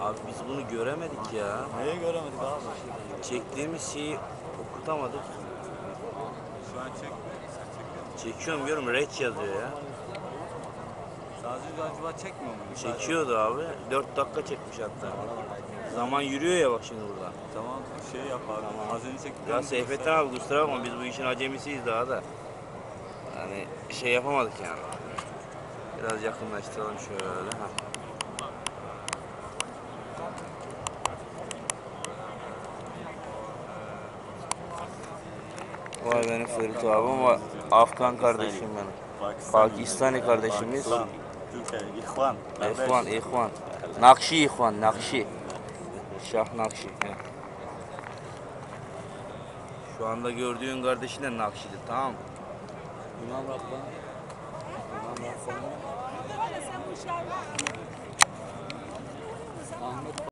Abi biz bunu göremedik ya. Neyi göremedik abi? Çektiğimiz şeyi okutamadık. Şu an çek. Çekiyorum diyorum reç yazıyor ya. Sadece acaba çekmiyor mu? Çekiyordu abi. 4 dakika çekmiş hatta. Zaman yürüyor ya bak şimdi burada. Tamam şey yap abi. Az önce çektik. Ya Seyfettin abi kusura bakma biz bu işin acemisiyiz daha da. Yani şey yapamadık yani. Biraz yakınlaştıralım şöyle. Ha. Vay benim Ferit abim var. Afgan kardeşim benim. Pakistani kardeşimiz. İhvan. İhvan, İhvan. Nakşi İhvan, Nakşi. Şah Nakşi. Şu anda gördüğün kardeşin de Nakşi'dir tamam mı? İmam Rabbani.